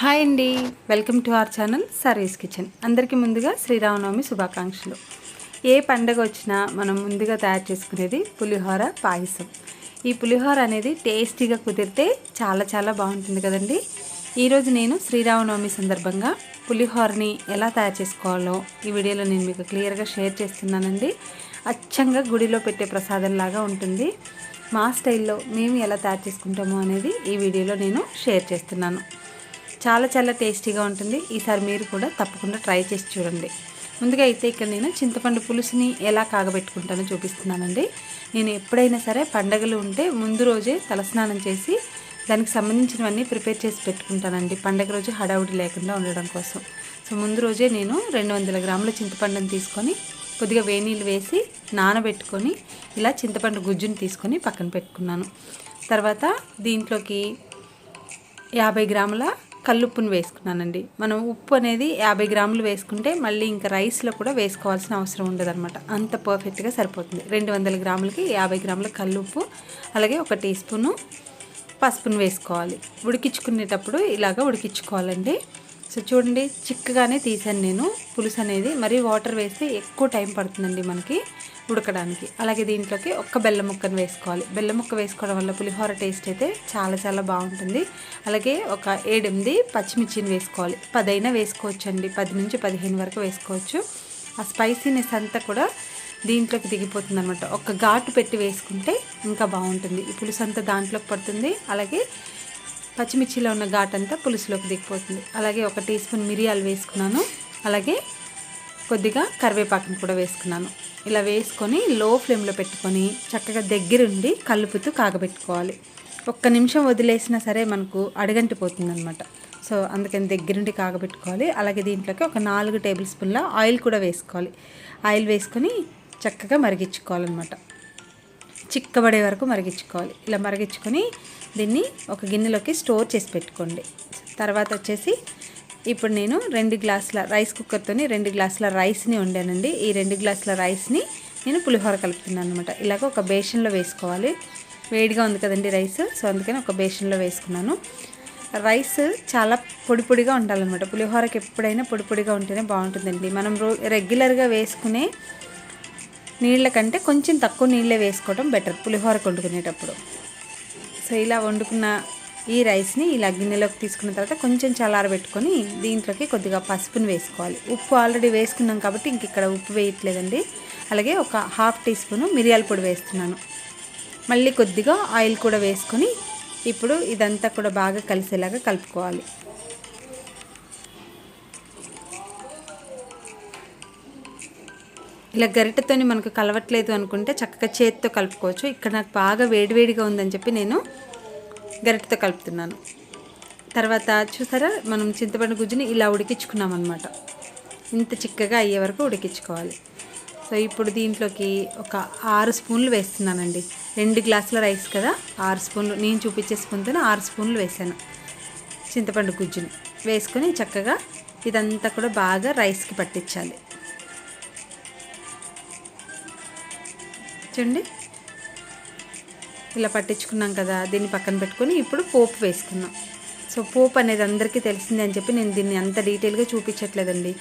Hi అండి. Welcome to our channel service kitchen. అందరికీ ముందుగా శ్రీరామనవమి శుభాకాంక్షలు. ఏ పండగ వచ్చినా మనం ముందుగా తయారు చేసుకునేది పులిహోర పాయసం. ఈ పులిహోర అనేది టేస్టీగా కుదిరితే చాలా చాలా బాగుంటుంది కదండి. ఈరోజు నేను శ్రీరామనవమి సందర్భంగా పులిహోరని ఎలా తయారు చేసుకోవాలో ఈ వీడియోలో నేను మీకు క్లియర్గా షేర్ చేస్తున్నానండి. అచ్చంగా గుడిలో పెట్టే ప్రసాదంలాగా ఉంటుంది. మా స్టైల్లో మేము ఎలా తయారు చేసుకుంటామో అనేది ఈ వీడియోలో నేను షేర్ చేస్తున్నాను. చాలా చాలా టేస్టీగా ఉంటుంది. ఈసారి మీరు కూడా తప్పకుండా ట్రై చేసి చూడండి. ముందుగా అయితే ఇక్కడ నేను చింతపండు పులుసుని ఎలా కాగబెట్టుకుంటానో చూపిస్తున్నానండి. నేను ఎప్పుడైనా సరే పండగలు ఉంటే ముందు రోజే తలస్నానం చేసి దానికి సంబంధించినవన్నీ ప్రిపేర్ చేసి పెట్టుకుంటానండి. పండగ రోజు హడావుడి లేకుండా ఉండడం కోసం. సో ముందు రోజే నేను రెండు వందల గ్రాముల చింతపండుని తీసుకొని కొద్దిగా వేనీళ్ళు వేసి నానబెట్టుకొని ఇలా చింతపండు గుజ్జుని తీసుకొని పక్కన పెట్టుకున్నాను. తర్వాత దీంట్లోకి యాభై గ్రాముల కల్లుప్పును వేసుకున్నానండి. మనం ఉప్పు అనేది యాభై గ్రాములు వేసుకుంటే మళ్ళీ ఇంకా రైస్లో కూడా వేసుకోవాల్సిన అవసరం ఉండదన్నమాట. అంత పర్ఫెక్ట్గా సరిపోతుంది. రెండు వందల గ్రాములకి యాభై గ్రాముల కల్లుప్పు అలాగే ఒక టీ స్పూను పసుపును వేసుకోవాలి. ఉడికించుకునేటప్పుడు ఇలాగ ఉడికించుకోవాలండి. సో చూడండి చిక్కగానే తీసాను నేను. పులుసు అనేది మరీ వాటర్ వేస్తే ఎక్కువ టైం పడుతుందండి మనకి. ఉడకడానికి. అలాగే దీంట్లోకి ఒక్క బెల్లం ముక్కను వేసుకోవాలి. బెల్లం ముక్క వేసుకోవడం వల్ల పులిహోర టేస్ట్ అయితే చాలా చాలా బాగుంటుంది. అలాగే ఒక ఏడెనిమిది పచ్చిమిర్చిని వేసుకోవాలి. పదైనా వేసుకోవచ్చండి. పది నుంచి పదిహేను వరకు వేసుకోవచ్చు. ఆ స్పైసీనెస్ అంతా కూడా దీంట్లోకి దిగిపోతుంది అనమాట ఒక ఘాటు పెట్టి వేసుకుంటే ఇంకా బాగుంటుంది. ఈ పులుసు అంతా దాంట్లోకి పడుతుంది. అలాగే పచ్చిమిర్చిలో ఉన్న ఘాట్ అంతా పులుసులోకి దిగిపోతుంది. అలాగే ఒక టీ స్పూన్ మిరియాలు వేసుకున్నాను. అలాగే కొద్దిగా కరివేపాకును కూడా వేసుకున్నాను. ఇలా వేసుకొని లో ఫ్లేమ్లో పెట్టుకొని చక్కగా దగ్గరుండి కలుపుతూ కాగబెట్టుకోవాలి. ఒక్క నిమిషం వదిలేసినా సరే మనకు అడగంటిపోతుంది అనమాట సో అందుకని దగ్గరుండి కాగబెట్టుకోవాలి. అలాగే దీంట్లోకి ఒక నాలుగు టేబుల్ స్పూన్ల ఆయిల్ కూడా వేసుకోవాలి. ఆయిల్ వేసుకొని చక్కగా మరిగించుకోవాలన్నమాట. చిక్కబడే వరకు మరిగించుకోవాలి. ఇలా మరిగించుకొని దీన్ని ఒక గిన్నెలోకి స్టోర్ చేసి పెట్టుకోండి. తర్వాత వచ్చేసి ఇప్పుడు నేను రెండు గ్లాసుల రైస్ కుక్కర్తోని రెండు గ్లాసుల రైస్ని వండానండి. ఈ రెండు గ్లాసుల రైస్ని నేను పులిహోర కలుపుతున్నాను అనమాట ఇలాగ ఒక బేషన్లో వేసుకోవాలి. వేడిగా ఉంది కదండి రైస్ సో అందుకని ఒక బేషన్లో వేసుకున్నాను. రైస్ చాలా పొడి పొడిగా ఉండాలన్నమాట. పులిహోరకి ఎప్పుడైనా పొడి పొడిగా ఉంటేనే బాగుంటుందండి. మనం రో రెగ్యులర్గా వేసుకునే నీళ్ళ కంటే కొంచెం తక్కువ నీళ్ళే వేసుకోవడం బెటర్ పులిహోర వండుకునేటప్పుడు. సో ఇలా వండుకున్న ఈ రైస్ని ఇలా గిన్నెలోకి తీసుకున్న తర్వాత కొంచెం చల్లారబెట్టుకొని దీంట్లోకి కొద్దిగా పసుపుని వేసుకోవాలి. ఉప్పు ఆల్రెడీ వేసుకున్నాం కాబట్టి ఇంక ఇక్కడ ఉప్పు వేయట్లేదండి. అలాగే ఒక హాఫ్ టీ స్పూను మిరియాల పొడి వేస్తున్నాను. మళ్ళీ కొద్దిగా ఆయిల్ కూడా వేసుకొని ఇప్పుడు ఇదంతా కూడా బాగా కలిసేలాగా కలుపుకోవాలి. ఇలా గరిటతోని మనకు కలవట్లేదు అనుకుంటే చక్కగా చేతితో కలుపుకోవచ్చు. ఇక్కడ నాకు బాగా వేడివేడిగా ఉందని చెప్పి నేను గరిటతో కలుపుతున్నాను. తర్వాత చూసారా మనం చింతపండు గుజ్జుని ఇలా ఉడికించుకున్నాం అనమాట ఇంత చిక్కగా అయ్యే వరకు ఉడికించుకోవాలి. సో ఇప్పుడు దీంట్లోకి ఒక ఆరు స్పూన్లు వేస్తున్నానండి. రెండు గ్లాసుల రైస్ కదా ఆరు స్పూన్లు. నేను చూపించే స్పూన్తో ఆరు స్పూన్లు వేసాను చింతపండు గుజ్జుని. వేసుకొని చక్కగా ఇదంతా కూడా బాగా రైస్కి పట్టించాలి. చూడండి. ఇలా పట్టించుకున్నాం కదా దీన్ని పక్కన పెట్టుకొని ఇప్పుడు పోపు వేసుకున్నాం సో పోపు అనేది అందరికీ తెలిసిందే అని చెప్పి నేను దీన్ని అంత డీటెయిల్గా చూపించట్లేదండి.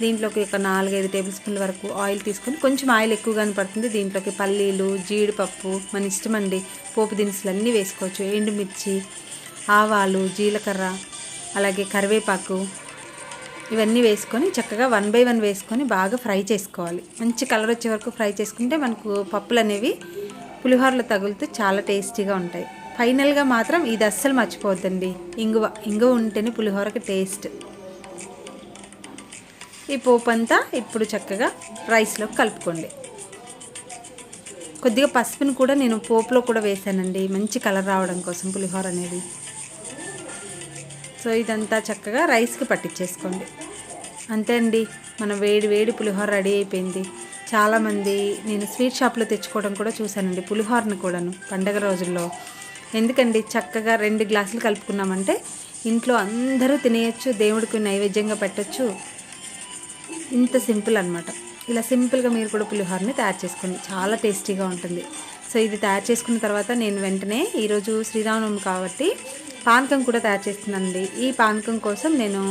దీంట్లోకి ఒక నాలుగైదు టేబుల్ స్పూన్ల వరకు ఆయిల్ తీసుకొని కొంచెం ఆయిల్ ఎక్కువగానే పడుతుంది. దీంట్లోకి పల్లీలు జీడిపప్పు మన ఇష్టం అండి పోపు దినుసులు అన్నీ వేసుకోవచ్చు. ఎండుమిర్చి ఆవాలు జీలకర్ర అలాగే కరివేపాకు ఇవన్నీ వేసుకొని చక్కగా వన్ బై వన్ వేసుకొని బాగా ఫ్రై చేసుకోవాలి. మంచి కలర్ వచ్చే వరకు ఫ్రై చేసుకుంటే మనకు పప్పులు అనేవి పులిహోరలో తగులుతూ చాలా టేస్టీగా ఉంటాయి. ఫైనల్గా మాత్రం ఇది అస్సలు మర్చిపోద్దండి ఇంగువ ఇంగువ ఉంటేనే పులిహోరకి టేస్ట్. ఈ పోపు అంతా ఇప్పుడు చక్కగా రైస్లో కలుపుకోండి. కొద్దిగా పసుపుని కూడా నేను పోపులో కూడా వేసానండి. మంచి కలర్ రావడం కోసం పులిహోర అనేది. సో ఇదంతా చక్కగా రైస్కి పట్టించేసుకోండి. అంతే అండి. మన వేడి వేడి పులిహోర రెడీ అయిపోయింది. చాలామంది నేను స్వీట్ షాప్లో తెచ్చుకోవడం కూడా చూశానండి పులిహోరను కూడాను పండగ రోజుల్లో. ఎందుకండి? చక్కగా రెండు గ్లాసులు కలుపుకున్నామంటే ఇంట్లో అందరూ తినేయచ్చు దేవుడికి నైవేద్యంగా పెట్టచ్చు. ఇంత సింపుల్ అనమాట ఇలా సింపుల్గా మీరు కూడా పులిహోరని తయారు చేసుకోండి. చాలా టేస్టీగా ఉంటుంది. సో ఇది తయారు చేసుకున్న తర్వాత నేను వెంటనే ఈరోజు శ్రీరామనవమి కాబట్టి పానకం కూడా తయారు చేస్తున్నానండి. ఈ పానకం కోసం నేను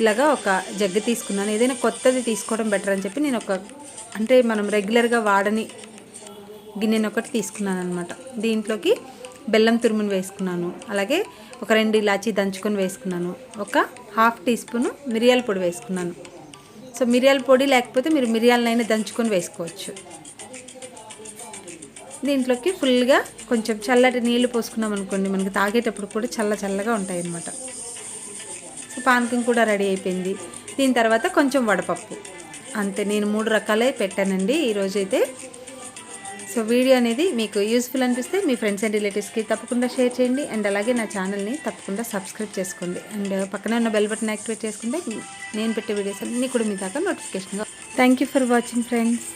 ఇలాగా ఒక జగ్గు తీసుకున్నాను. ఏదైనా కొత్తది తీసుకోవడం బెటర్ అని చెప్పి నేను ఒక అంటే మనం రెగ్యులర్గా వాడని గిన్నెను ఒకటి తీసుకున్నాను అనమాట దీంట్లోకి బెల్లం తురుమును వేసుకున్నాను. అలాగే ఒక రెండు ఇలాచీ దంచుకొని వేసుకున్నాను. ఒక హాఫ్ టీ స్పూన్ మిరియాల పొడి వేసుకున్నాను. సో మిరియాల పొడి లేకపోతే మీరు మిరియాలనైనా దంచుకొని వేసుకోవచ్చు. దీంట్లోకి ఫుల్గా కొంచెం చల్లటి నీళ్ళు పోసుకున్నాం అనుకోండి మనకి తాగేటప్పుడు కూడా చల్ల చల్లగా ఉంటాయి అన్నమాట. సో పానకం కూడా రెడీ అయిపోయింది. దీని తర్వాత కొంచెం వడపప్పు. అంతే నేను మూడు రకాలే పెట్టానండి ఈరోజైతే. సో వీడియో అనేది మీకు యూస్ఫుల్ అనిపిస్తే మీ ఫ్రెండ్స్ అండ్ రిలేటివ్స్కి తప్పకుండా షేర్ చేయండి. అండ్ అలాగే నా ఛానల్ని తప్పకుండా సబ్స్క్రైబ్ చేసుకోండి. అండ్ పక్కన ఉన్న బెల్ బటన్ యాక్టివేట్ చేసుకుంటే నేను పెట్టే వీడియోస్ అన్నీ కూడా మీ దాకా నోటిఫికేషన్గా thank you for watching friends